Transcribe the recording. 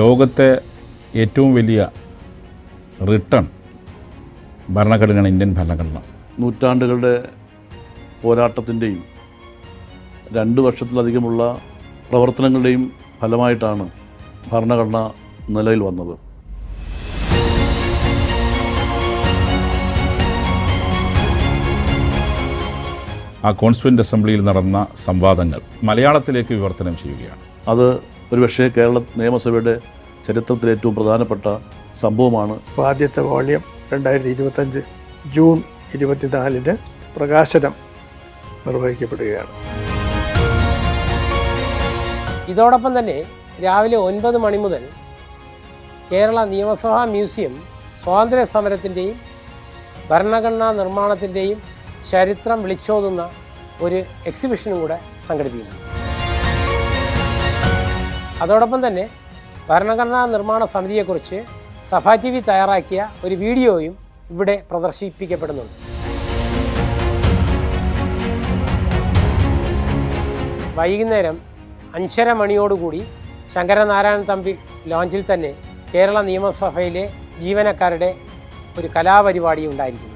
ലോകത്തെ ഏറ്റവും വലിയ റിട്ടേൺ ഭരണഘടനയാണ് ഇന്ത്യൻ ഭരണഘടന. നൂറ്റാണ്ടുകളുടെ പോരാട്ടത്തിന്റെയും രണ്ട് വർഷത്തിലധികമുള്ള പ്രവർത്തനങ്ങളുടെയും ഫലമായിട്ടാണ് ഭരണഘടന നിലയിൽ വന്നത്. ആ കോൺസ്റ്റുവന്റ് അസംബ്ലിയിൽ നടന്ന സംവാദങ്ങൾ മലയാളത്തിലേക്ക് വിവർത്തനം ചെയ്യുകയാണ്. അത് ഒരുപക്ഷേ കേരള നിയമസഭയുടെ ചരിത്രത്തിലെ ഏറ്റവും പ്രധാനപ്പെട്ട സംഭവമാണ്. അപ്പോൾ ആദ്യത്തെ വോളിയം രണ്ടായിരത്തി ഇരുപത്തഞ്ച് ജൂൺ ഇരുപത്തിനാലിന് പ്രകാശനം നിർവഹിക്കപ്പെടുകയാണ്. ഇതോടൊപ്പം തന്നെ രാവിലെ ഒൻപത് മണി മുതൽ കേരള നിയമസഭാ മ്യൂസിയം സ്വാതന്ത്ര്യ സമരത്തിന്റെയും ഭരണഘടനാ നിർമ്മാണത്തിന്റെയും ചരിത്രം വിളിച്ചോതുന്ന ഒരു എക്സിബിഷനും കൂടെ സംഘടിപ്പിക്കുന്നു. അതോടൊപ്പം തന്നെ ഭരണഘടനാ നിർമ്മാണ സമിതിയെക്കുറിച്ച് സഭാ ടി വി തയ്യാറാക്കിയ ഒരു വീഡിയോയും ഇവിടെ പ്രദർശിപ്പിക്കപ്പെടുന്നുണ്ട്. വൈകുന്നേരം അഞ്ചര മണിയോടുകൂടി ശങ്കരനാരായണൻ തമ്പി ലോഞ്ചിൽ തന്നെ കേരള നിയമസഭയിലെ ജീവനക്കാരുടെ ഒരു കലാപരിപാടി ഉണ്ടായിരിക്കുന്നു.